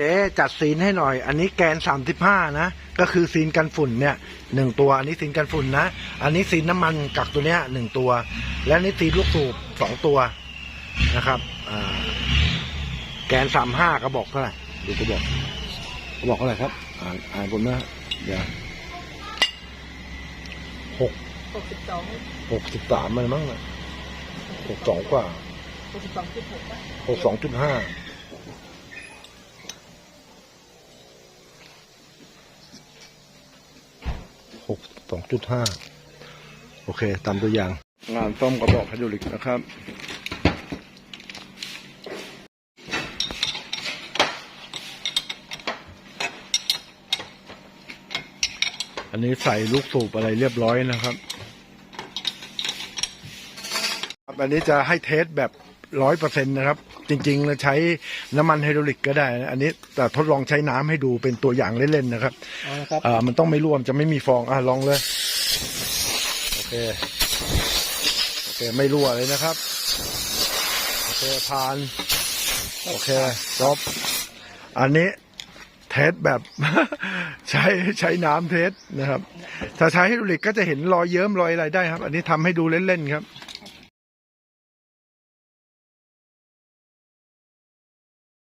เอ๊ะจัดซีนให้หน่อย อันนี้แกน35นะ ก็คือซีนกันฝุ่นเนี่ยหนึ่งตัว อันนี้ซีนกันฝุ่นนะ อันนี้ซีนน้ำมันกักตัวเนี้ยหนึ่งตัว และอันนี้ซีนลูกสูบสองตัวนะครับอ่าแกน35กระบอกเท่าไหร่ดูกระบอกกระบอกเท่าไหร่ครับ อ่านอ่านผมนะเดี๋ยวหกหกสิบสองหกสิบสามมันมั้งนะหกสองกว่าหกสิบสองจุดหกป่ะหกสองจุดห้า หกสองจุดห้าโอเค ตามตัวอย่าง งานซ่อมกระบอกไฮดรอลิกนะครับอันนี้ใส่ลูกสูบอะไรเรียบร้อยนะครับครับอันนี้จะให้เทสแบบ ร้อยเปอร์เซ็นต์นะครับ จริงๆเราใช้น้ำมันไฮดรอลิกก็ได้นะอันนี้แต่ทดลองใช้น้ำให้ดูเป็นตัวอย่างเล่นๆนะครับเอาละครับ อ่ามันต้องไม่ร่วมจะไม่มีฟองอะลองเลย โอเค โอเค ไม่รั่วเลยนะครับ โอเคผ่าน โอเคจบอันนี้เทสแบบ ใช้ใช้น้ำเทสนะครับ ถ้าใช้ไฮดรอลิกก็จะเห็นรอยเยิ้มรอยอะไรได้ครับ อันนี้ทำให้ดูเล่นๆครับโ